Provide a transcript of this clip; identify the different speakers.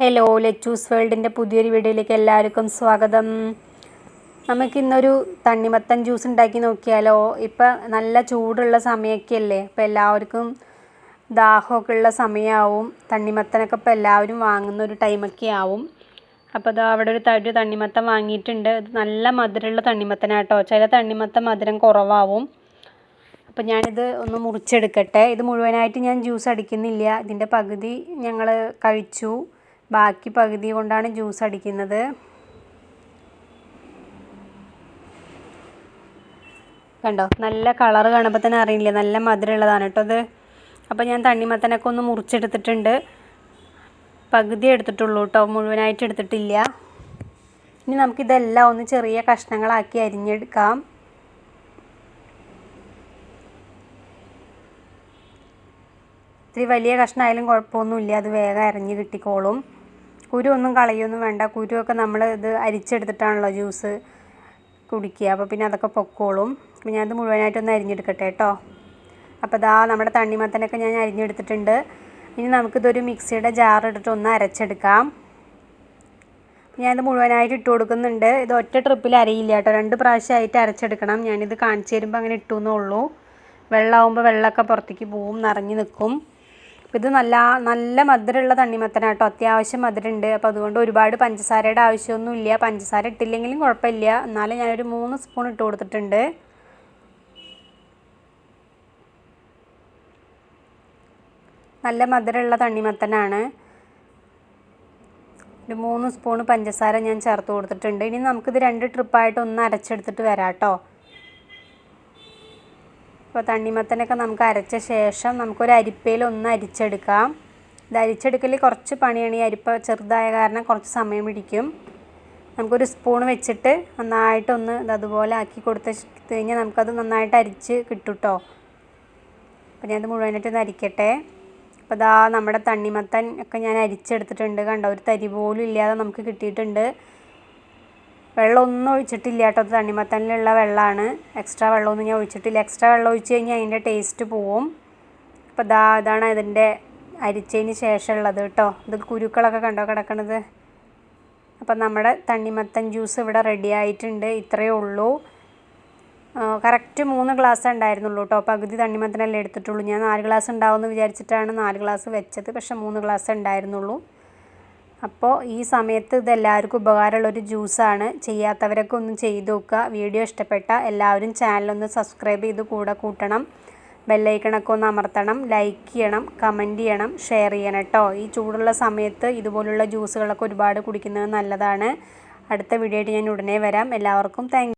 Speaker 1: Hello Lechu's വേൾഡിന്റെ പുതിയൊരു വീഡിയോയിലേക്ക് എല്ലാവർക്കും സ്വാഗതം. നമുക്കിന്നൊരു തണ്ണിമത്തൻ ജ്യൂസ് ഉണ്ടാക്കി നോക്കിയാലോ? ഇപ്പം നല്ല ചൂടുള്ള സമയമൊക്കെ അല്ലേ അപ്പോൾ എല്ലാവർക്കും ദാഹമൊക്കെ ഉള്ള സമയമാവും തണ്ണിമത്തനൊക്കെ ഇപ്പോൾ എല്ലാവരും വാങ്ങുന്ന ഒരു ടൈമൊക്കെ ആവും. അപ്പോൾ ഇതാ അവിടെ ഒരു തടി തണ്ണിമത്തൻ വാങ്ങിയിട്ടുണ്ട്. ഇത് നല്ല മധുരമുള്ള തണ്ണിമത്തനാട്ടോ. ചില തണ്ണിമത്തൻ മധുരം കുറവാവും. അപ്പോൾ ഞാനിത് ഒന്ന് മുറിച്ചെടുക്കട്ടെ. ഇത് മുഴുവനായിട്ട് ഞാൻ ജ്യൂസ് അടിക്കുന്നില്ല. ഇതിന്റെ പകുതി ഞങ്ങൾ കഴിച്ചു. ബാക്കി പകുതി കൊണ്ടാണ് ജ്യൂസ് അടിക്കുന്നത്. കണ്ടോ? നല്ല കളർ കാണുമ്പോൾ തന്നെ അറിയില്ലേ? നല്ല മധുരമുള്ളതാണ് കേട്ടോ അത് അപ്പോൾ ഞാൻ തണ്ണിമത്തനൊക്കെ ഒന്ന് മുറിച്ചെടുത്തിട്ടുണ്ട്. പകുതി എടുത്തിട്ടുള്ളൂ കേട്ടോ. മുഴുവനായിട്ട് എടുത്തിട്ടില്ല. ഇനി നമുക്കിതെല്ലാം ഒന്ന് ചെറിയ കഷ്ണങ്ങളാക്കി അരിഞ്ഞെടുക്കാം. ഇത്തിരി വലിയ കഷ്ണമായാലും കുഴപ്പമൊന്നുമില്ല. അത് വേഗം അരഞ്ഞ് കിട്ടിക്കോളും. കുരു ഒന്നും കളയൊന്നും വേണ്ട. കുരുവൊക്കെ നമ്മൾ ഇത് അരിച്ചെടുത്തിട്ടാണല്ലോ ജ്യൂസ് കുടിക്കുക. അപ്പോൾ പിന്നെ അതൊക്കെ പൊക്കോളും. അപ്പോൾ ഞാനത് മുഴുവനായിട്ടൊന്ന് അരിഞ്ഞെടുക്കട്ടെ കേട്ടോ. അപ്പോൾ ഇതാ നമ്മുടെ തണ്ണിമത്തനൊക്കെ ഞാൻ അരിഞ്ഞെടുത്തിട്ടുണ്ട്. ഇനി നമുക്കിതൊരു മിക്സിയുടെ ജാർ ഒന്ന് അരച്ചെടുക്കാം. ഞാനിത് മുഴുവനായിട്ട് ഇട്ട് കൊടുക്കുന്നുണ്ട്. ഇത് ഒറ്റ ട്രിപ്പിൽ അരയില്ല കേട്ടോ. രണ്ട് പ്രാവശ്യമായിട്ട് അരച്ചെടുക്കണം. ഞാനിത് കാണിച്ചു തരുമ്പോൾ അങ്ങനെ ഇട്ടു എന്നേ ഉള്ളൂ. വെള്ളമാകുമ്പോൾ വെള്ളമൊക്കെ പുറത്തേക്ക് പോവും നിറഞ്ഞു നിൽക്കും ഇത് നല്ല നല്ല മധുരമുള്ള തണ്ണിമത്തനാണ് കേട്ടോ. അത്യാവശ്യം മധുരമുണ്ട്. അപ്പോൾ അതുകൊണ്ട് ഒരുപാട് പഞ്ചസാരയുടെ ആവശ്യമൊന്നുമില്ല. പഞ്ചസാര ഇട്ടില്ലെങ്കിലും കുഴപ്പമില്ല. എന്നാലും ഞാനൊരു മൂന്ന് സ്പൂൺ ഇട്ട് കൊടുത്തിട്ടുണ്ട്. നല്ല മധുരമുള്ള തണ്ണിമത്തനാണ്. ഒരു മൂന്ന് സ്പൂൺ പഞ്ചസാര ഞാൻ ചേർത്ത് കൊടുത്തിട്ടുണ്ട്. ഇനി നമുക്കിത് രണ്ട് ട്രിപ്പായിട്ട് ഒന്ന് അരച്ചെടുത്തിട്ട് വരാം കേട്ടോ. അപ്പോൾ തണ്ണിമത്തനൊക്കെ നമുക്ക് അരച്ച ശേഷം നമുക്കൊരു അരിപ്പയിൽ ഒന്ന് അരിച്ചെടുക്കാം. ഇത് അരിച്ചെടുക്കൽ കുറച്ച് പണിയാണ്. ഈ അരിപ്പ ചെറുതായ കാരണം കുറച്ച് സമയം പിടിക്കും. നമുക്കൊരു സ്പൂൺ വെച്ചിട്ട് നന്നായിട്ടൊന്ന് അതുപോലെ ആക്കി കൊടുത്ത് കഴിഞ്ഞാൽ നമുക്കത് നന്നായിട്ട് അരിച്ച് കിട്ടും കേട്ടോ അപ്പോൾ ഞാനത് മുഴുവനായിട്ട് ഒന്ന് അരിക്കട്ടെ. അപ്പോൾ ഇതാ നമ്മുടെ തണ്ണിമത്തൻ ഒക്കെ ഞാൻ അരിച്ചെടുത്തിട്ടുണ്ട്. കണ്ടോ? ഒരു തരി പോലും ഇല്ലാതെ നമുക്ക് കിട്ടിയിട്ടുണ്ട്. വെള്ളമൊന്നും ഒഴിച്ചിട്ടില്ല കേട്ടോ. തണ്ണിമത്തനിലുള്ള വെള്ളമാണ്. എക്സ്ട്രാ വെള്ളമൊന്നും ഞാൻ ഒഴിച്ചിട്ടില്ല. എക്സ്ട്രാ വെള്ളം ഒഴിച്ച് കഴിഞ്ഞാൽ അതിന്റെ ടേസ്റ്റ് പോവും. അപ്പോൾ ഇതാ ഇതാണ് ഇതിന്റെ അരിച്ചതിന് ശേഷമുള്ളത് കേട്ടോ. ഇത് കുരുക്കളൊക്കെ കണ്ടോ കിടക്കണത്? അപ്പം നമ്മുടെ തണ്ണിമത്തൻ ജ്യൂസ് ഇവിടെ റെഡി ആയിട്ടുണ്ട്. ഇത്രയേ ഉള്ളൂ. കറക്റ്റ് മൂന്ന് ഗ്ലാസ് ഉണ്ടായിരുന്നുള്ളൂ കേട്ടോ. പകുതി തണ്ണിമത്തനല്ലേ എടുത്തിട്ടുള്ളൂ. ഞാൻ നാല് ഗ്ലാസ് ഉണ്ടാവുമെന്ന് വിചാരിച്ചിട്ടാണ് നാല് ഗ്ലാസ് വെച്ചത്. പക്ഷേ മൂന്ന് ഗ്ലാസ് ഉണ്ടായിരുന്നുള്ളൂ. അപ്പോൾ ഈ സമയത്ത് ഇത് എല്ലാവർക്കും ഉപകാരമുള്ളൊരു ജ്യൂസാണ്. ചെയ്യാത്തവരൊക്കെ ഒന്ന് ചെയ്തു നോക്കുക. വീഡിയോ ഇഷ്ടപ്പെട്ട എല്ലാവരും ചാനലൊന്ന് സബ്സ്ക്രൈബ് ചെയ്ത് കൂടെ കൂട്ടണം. ബെല്ലൈക്കണൊക്കെ ഒന്ന് അമർത്തണം. ലൈക്ക് ചെയ്യണം. കമന്റ് ചെയ്യണം. ഷെയർ ചെയ്യണം കേട്ടോ. ഈ ചൂടുള്ള സമയത്ത് ഇതുപോലുള്ള ജ്യൂസുകളൊക്കെ ഒരുപാട് കുടിക്കുന്നത് നല്ലതാണ്. അടുത്ത വീഡിയോ ആയിട്ട് ഞാൻ ഉടനെ വരാം. എല്ലാവർക്കും താങ്ക്